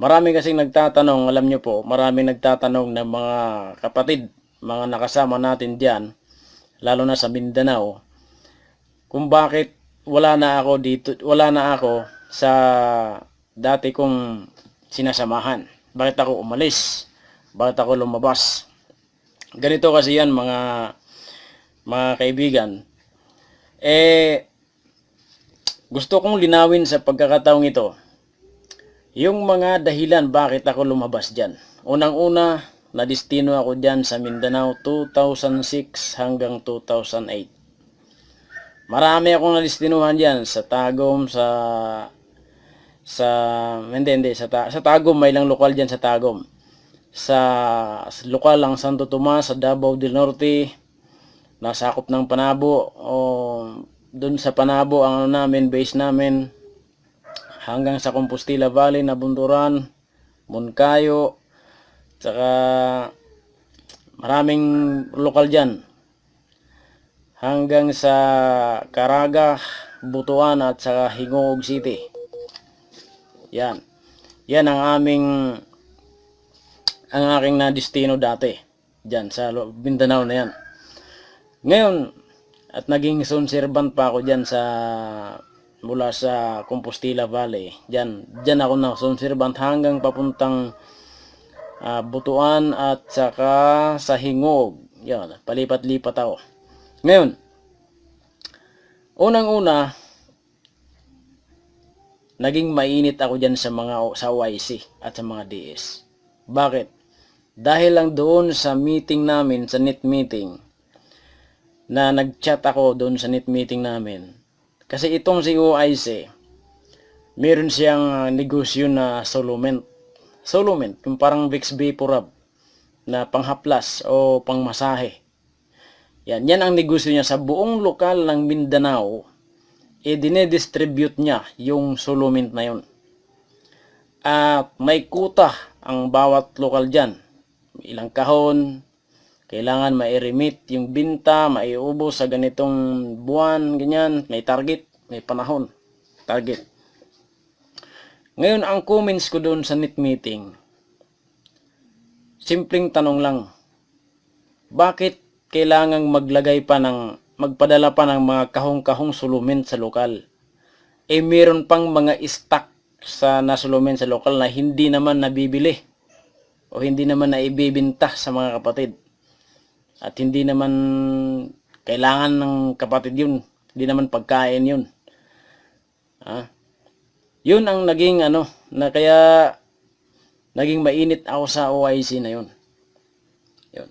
Marami kasing nagtatanong, alam nyo po, marami nagtatanong ng mga kapatid, mga nakasama natin diyan, lalo na sa Mindanao, kung bakit wala na ako dito, wala na ako sa dati kong sinasamahan. Bakit ako umalis? Bakit ako lumabas? Ganito kasi yan mga mga kaibigan. Eh gusto kong linawin sa pagkakataong ito yung mga dahilan bakit ako lumabas dyan. Unang-una, nadistino ako dyan sa Mindanao 2006 hanggang 2008. Marami akong nalistinuhan dyan sa Tagum, sa sa hindi hindi sa, sa Tagum may lang lokal diyan sa Tagum. Sa, sa lokal ang Santo Tomas sa Davao del Norte nasakop ng Panabo o doon sa Panabo ang ano namin base namin hanggang sa Compostela Valley na Bunduran, Moncayo, saka maraming lokal diyan hanggang sa Caraga, Butuan at sa Hingog City. Yan. Yan ang aming ang aking na destino dati. Diyan sa Mindanao na yan. Ngayon, at naging zone servant pa ako diyan sa mula sa Compostela Valley. Diyan, diyan ako na zone servant hanggang papuntang ah, Butuan at saka sa Hingog. Yan, palipat-lipat ako. Ngayon, unang-una, naging mainit ako dyan sa mga sa YC at sa mga DS. Bakit? Dahil lang doon sa meeting namin, sa net meeting, na nag-chat ako doon sa net meeting namin. Kasi itong si OIC, meron siyang negosyo na solument. Solument, yung parang Vicks Vaporub na panghaplas o pangmasahe. Yan, yan ang negosyo niya sa buong lokal ng Mindanao. E dinedistribute niya yung solumint na yun. At may kuta ang bawat lokal dyan. Ilang kahon, kailangan ma-remit yung binta, maiubos sa ganitong buwan, ganyan, may target, may panahon, target. Ngayon, ang comments ko doon sa net meeting, simpleng tanong lang, bakit kailangang maglagay pa ng, magpadala pa ng mga kahong-kahong sulumin sa lokal? Eh, meron pang mga stock sa nasulumin sa lokal na hindi naman nabibili o hindi naman naibibinta sa mga kapatid. At hindi naman kailangan ng kapatid yun. Hindi naman pagkain yun. Ah. Yun ang naging ano, na kaya naging mainit ako sa OIC na yun. Yun.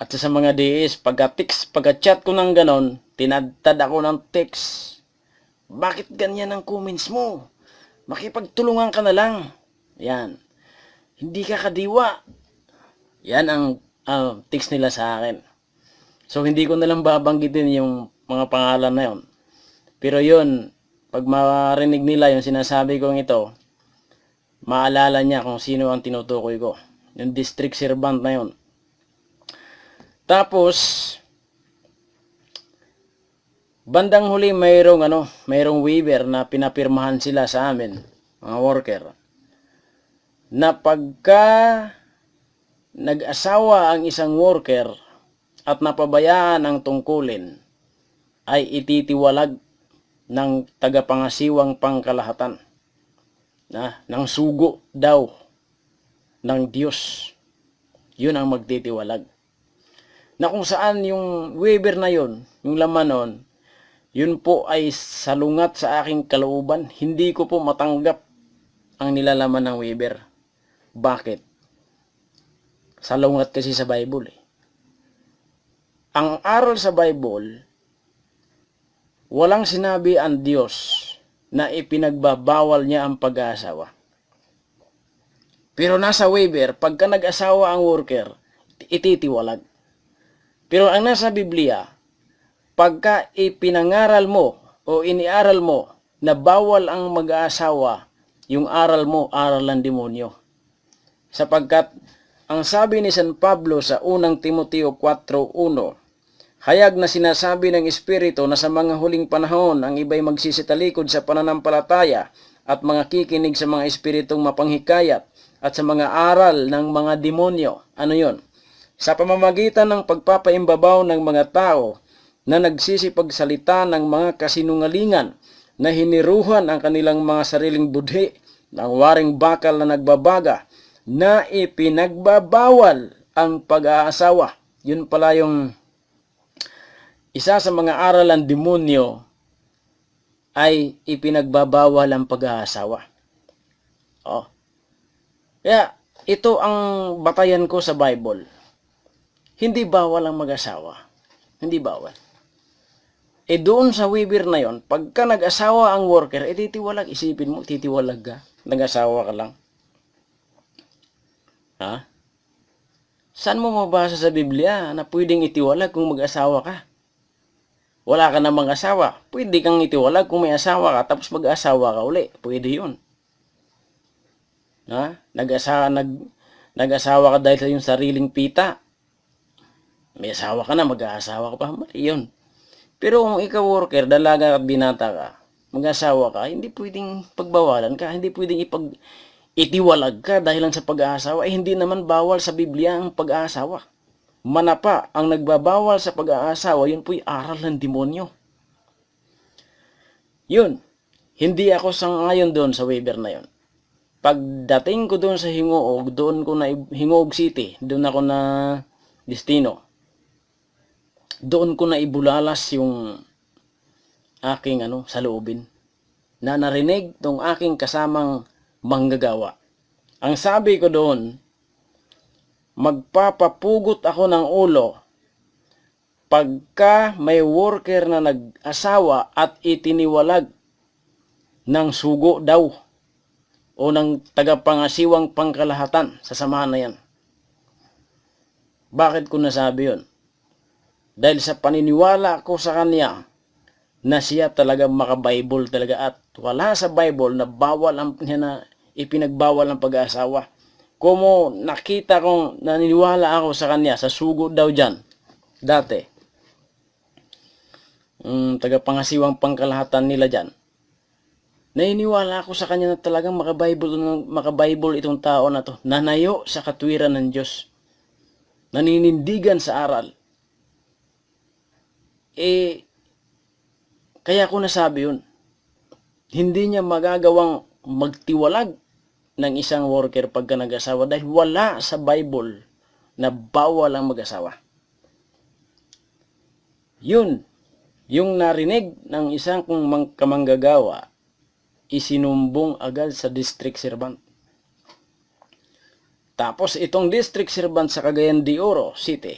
At sa mga DS, pagka-text, pagka-chat ko ng ganon, tinadtad ako ng text. Bakit ganyan ang comments mo? Makipagtulungan ka na lang. Yan. Hindi ka kadiwa. Yan ang ah, text nila sa akin. So, hindi ko na lang babanggitin yung mga pangalan na yon. Pero yun, pag marinig nila yung sinasabi kong ito, maalala niya kung sino ang tinutukoy ko. Yung district servant na yon. Tapos, bandang huli mayroong ano, mayroong waiver na pinapirmahan sila sa amin, mga worker. Na pagka nag-asawa ang isang worker at napabayaan ang tungkulin, ay ititiwalag ng tagapangasiwang pangkalahatan na ng sugo daw ng Diyos. Yun ang magtitiwalag. Na kung saan yung waiver na yun, yung laman nun, yun po ay salungat sa aking kalooban. Hindi ko po matanggap ang nilalaman ng waiver. Bakit? Salungat kasi sa Bible eh. Ang aral sa Bible, walang sinabi ang Diyos na ipinagbabawal niya ang pag-aasawa. Pero nasa waiver, pagka nag-asawa ang worker, ititiwalag. Pero ang nasa Biblia, pagka ipinangaral mo o iniaral mo na bawal ang mag-aasawa, yung aral mo, aral ng demonyo. Sapagkat ang sabi ni San Pablo sa unang Timoteo 4.1, hayag na sinasabi ng Espiritu na sa mga huling panahon ang iba'y magsisitalikod sa pananampalataya at mga kikinig sa mga espiritong mapanghikayat at sa mga aral ng mga demonyo. Ano yon? Sa pamamagitan ng pagpapaimbabaw ng mga tao na nagsisipagsalita ng mga kasinungalingan na hiniruhan ang kanilang mga sariling budhi ng waring bakal na nagbabaga na ipinagbabawal ang pag-aasawa. Yun pala yung isa sa mga aral ng demonyo ay ipinagbabawal ang pag-aasawa. Oh. Kaya ito ang batayan ko sa Bible. Hindi bawal ang mag-asawa. Hindi bawal. E doon sa Weber na yon, pagka nag-asawa ang worker, e isipin mo, titiwalag ka. Nag-asawa ka lang. Ha? Saan mo mabasa sa Biblia na pwedeng itiwalag kung mag-asawa ka? Wala ka namang asawa. Pwede kang itiwalag kung may asawa ka tapos mag-asawa ka uli. Pwede yun. Ha? Nag-asawa, nag, nag-asawa ka dahil sa iyong sariling pita. May asawa ka na, mag-aasawa ka pa. Mali yun. Pero kung ikaw worker, dalaga at binata ka, mag-asawa ka, hindi pwedeng pagbawalan ka, hindi pwedeng ipag itiwalag ka dahil lang sa pag-aasawa. Eh, hindi naman bawal sa Biblia ang pag-aasawa. Manapa, ang nagbabawal sa pag-aasawa, yun po'y aral ng demonyo. Yun. Hindi ako sangayon doon sa Weber na yun. Pagdating ko doon sa Hingoog, doon ko na Hingoog City, doon ako na destino. Doon ko na ibulalas yung aking ano, saloobin na narinig tong aking kasamang manggagawa. Ang sabi ko doon, magpapapugot ako ng ulo pagka may worker na nag-asawa at itiniwalag ng sugo daw o ng tagapangasiwang pangkalahatan sa samahan na yan. Bakit ko nasabi yon? Dahil sa paniniwala ko sa kanya na siya talaga maka-Bible talaga at wala sa Bible na bawal ang na ipinagbawal ang pag-aasawa. Kumo nakita kong naniniwala ako sa kanya sa sugo daw diyan dati. Um, tagapangasiwang pangkalahatan nila diyan. Naniniwala ako sa kanya na talagang maka-Bible maka-Bible itong tao na to. Nanayo sa katwiran ng Diyos. Naninindigan sa aral eh, kaya ko nasabi yun. Hindi niya magagawang magtiwalag ng isang worker pagka nag-asawa dahil wala sa Bible na bawal ang mag-asawa. Yun, yung narinig ng isang kamanggagawa, isinumbong agad sa district servant. Tapos itong district servant sa Cagayan de Oro City,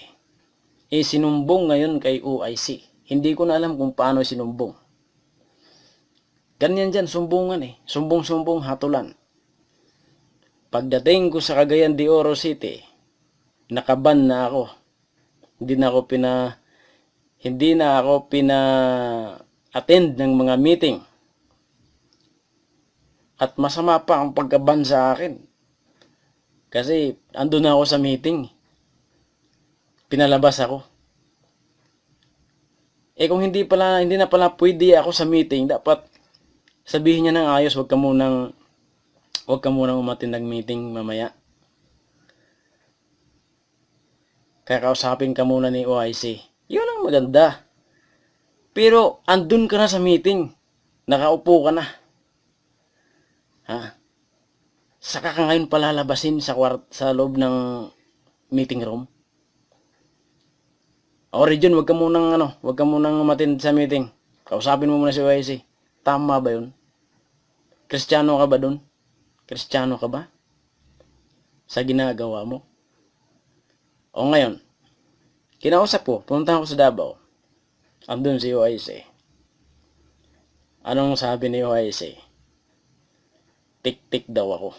isinumbong ngayon kay OIC. Hindi ko na alam kung paano sinumbong. Ganyan dyan, sumbungan eh. Sumbong-sumbong hatulan. Pagdating ko sa Cagayan de Oro City, nakaban na ako. Hindi na ako pina hindi na ako pina attend ng mga meeting. At masama pa ang pagkaban sa akin. Kasi andun na ako sa meeting. Pinalabas ako. Eh kung hindi pala hindi na pala pwede ako sa meeting, dapat sabihin niya ng ayos, wag ka munang wag ka munang umatin ng meeting mamaya. Kakausapin ka muna ni OIC. Yun ang maganda. Pero andun ka na sa meeting. Nakaupo ka na. Ha? Saka ka ngayon palalabasin sa kwart sa loob ng meeting room. Origin, wag ka munang ano, wag ka munang umatin sa meeting. Kausapin mo muna si OIC. Tama ba 'yun? Kristiyano ka ba doon? Kristiyano ka ba? Sa ginagawa mo? O ngayon, kinausap ko, pumunta ako sa Davao. Andun si OIC. Anong sabi ni OIC? Tik-tik daw ako.